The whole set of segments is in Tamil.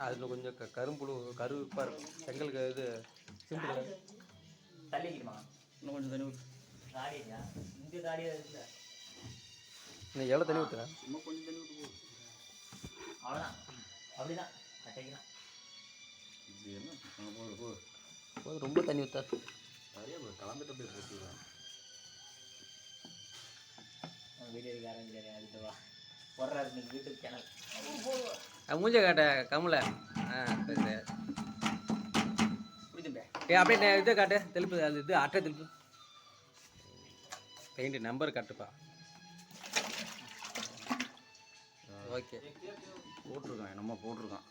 அதில் கொஞ்சம் க கரும்புழு கருப்பாக இருக்கும் செங்கல் இது சிம்பிள் கலர். தள்ளிக்குமா இன்னும் கொஞ்சம் தண்ணி ஊற்று காடியா இந்த காடியா இருக்குல்ல இன்னும் எவ்வளோ தண்ணி ஊற்றுறேன் சும்மா கொஞ்சம் தண்ணி போ. அவ்வளோதான் அப்படிதான் கட்டைக்கலாம். இது என்ன? அங்கே போ போ போதும் ரொம்ப தண்ணி ஊற்றாது நிறைய போ கலந்துட்டு அப்படியே போட்டுருவேன் வீடியோ எடுக்க ஆரம்பிக்கிறேன் அதுக்கு வா போடுறாரு நீங்கள் யூடியூப் சேனல் மூஞ்ச காட்ட கமல ஆ சரி ஏ அப்படியே இதை காட்டு. தெளிப்பு அது இது அட்டை தெளிப்பு. Paint number காட்டுப்பா. ஓகே போட்டிருக்கான் நம்ம போட்டிருக்கான்.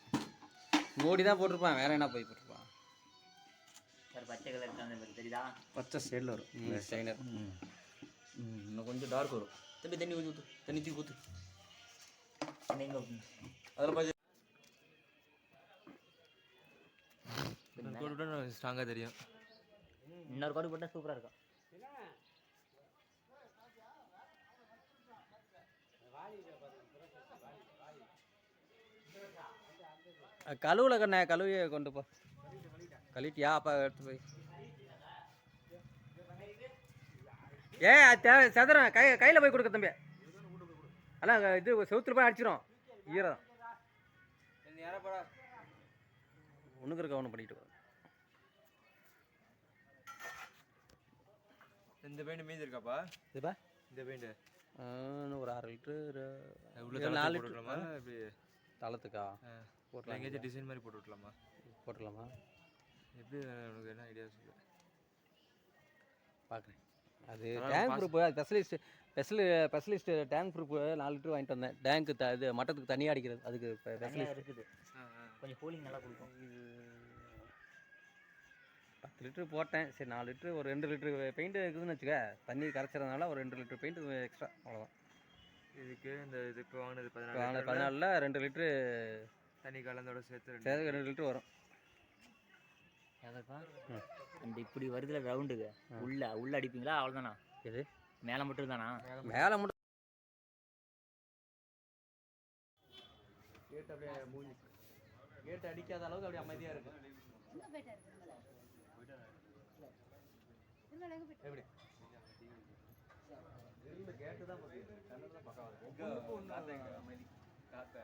மூடி தான் போட்டிருப்பான் வேற என்ன போய் போட்டிருப்பான்? சார் பச்சை கலர் தெரியுதா? பச்சை ஷேடில் வரும் ம். இன்னும் கொஞ்சம் டார்க் வரும் தம்பி தண்ணி ஊற்றி ஊற்று தண்ணி தூக்கி ஊற்று நீங்கள் அதில் பாதி ஸ்ட்ராங்காக தெரியும் இன்னொரு கோடு போட்டால் சூப்பராக இருக்கும் கழுவுல கண்ணே கழுவி கொண்டு போ கழுவிட்டியா அப்பா எடுத்து போய் ஏ அது தேவை சதுரம் கை கையில் போய் கொடுக்க தம்பி. அண்ணா அங்க இது செவுத்துல போய் அடிச்சிரும். ஈரம் ஒன்றுக்கு இருக்க ஒன்று பண்ணிட்டு. இந்த பெயிண்ட் மீதி இருக்காப்பா? இதுப்பா? இந்த பெயிண்ட் ஒரு ஆறு லிட்டரு நாலு இப்படி. தளத்துக்கா? ஆ. போட்டலாம் எங்கேயாச்சும் டிசைன் மாதிரி போட்டு விடலாமா போட்டுடலாமா? எப்படி உனக்கு என்ன ஐடியா சொல்லு பார்க்குறேன் அது டேங்க் ப்ரூஃப் அது specialist specially specialist tank proof நாலு லிட்டர் வாங்கிட்டு வந்தேன். டேங்க்கு த இது மட்டத்துக்கு தனியாக அடிக்கிறது. அதுக்கு ஸ்பெஷலிஸ்ட் இருக்குது. கொஞ்சம் கூலிங் நல்லா கொடுக்கும். பத்து லிட்டர் போட்டேன். சரி நாலு லிட்டர் ஒரு ரெண்டு லிட்டர் பெயிண்ட் இருக்குதுன்னு வச்சுக்க தண்ணி கரைச்சறதுனால ஒரு ரெண்டு லிட்டர் பெயிண்ட் எக்ஸ்ட்ரா அவ்வளோதான் இதுக்கு இந்த இது இப்போ வாங்கினது பதினாலு பதினாலில் ரெண்டு லிட்டரு தண்ணி கலந்தோட சேர்த்து ரெண்டு லிட்டர் வரும். அந்த இப்படி வருதுல ரவுண்டுக்கு உள்ள உள்ள அடிப்பீங்களா? அவ்வளோதானா எது? மேலே மட்டும் தானா? மேலே மட்டும் கேட் அப்படியே மூஞ்சி. கேட் அடிக்காத அளவுக்கு அப்படியே அமைதியாக இருக்கும் எப்படி? கேட்டு தான் பக்கம். அமைதி காத்த